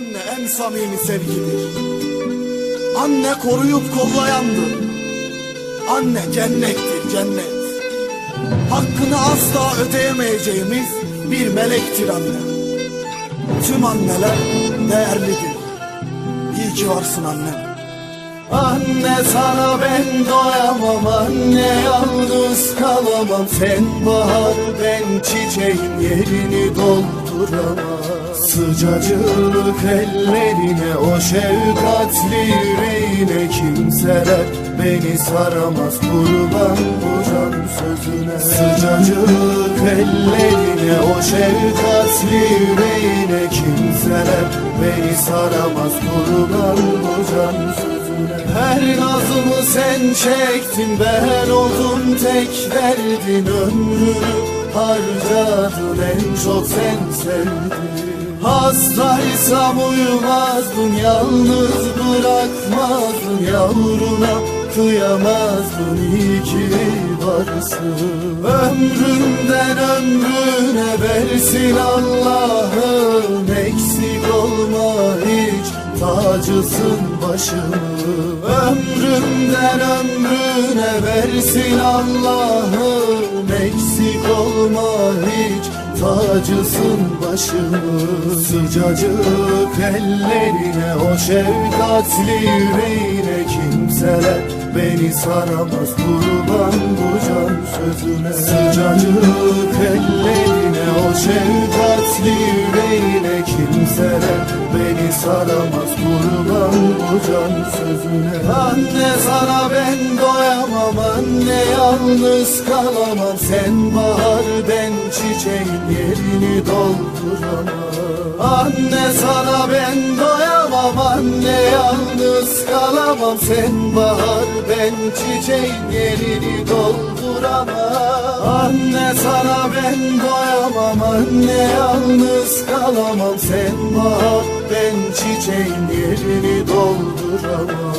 Anne en samimi sevgidir. Anne koruyup kollayandır. Anne cennettir cennet. Hakkını asla ödeyemeyeceğimiz bir melektir anne. Tüm anneler değerlidir. İyi ki varsın annem. Anne sana ben doyamam anne yalnız kalamam Sen bahar ben çiçeğin yerini dolduramam. Sıcacık ellerine o şefkatli yüreğine kimseler Beni saramaz. Kurban bu can sözüne. Sıcacık ellerine o şefkatli yüreğine kimseler Beni saramaz. Kurban bu sen çektin ben oldum tek derdin ömrünü harcadın en çok sen sevdin. Hastaysam uyumazdın yalnız bırakmazdın yavruna. Kıyamazdın iyi ki varsın. Ömrümden ömrüne versin Allah'ım tacısın başımı Ömrümden ömrüne versin Allah'ım. Eksik olma hiç tacısın başımı Sıcacık ellerine o şefkatli yüreğine kimseler Beni saramaz. Kurban bu can sözüne. Sıcacık ellerine o şefkatli kimseler Beni saramaz kurban bu can sözüne. Anne sana ben doyamam anne yalnız kalamam. Sen bahar ben çiçeğin yerini dolduramam Anne sana ben doyamam anne yalnız kalamam. Sen bahar ben çiçeğin yerini dolduramam Anne sana ben doyamam. Anne yalnız kalamam. Sen bahar ben çiçeğin yerini dolduramam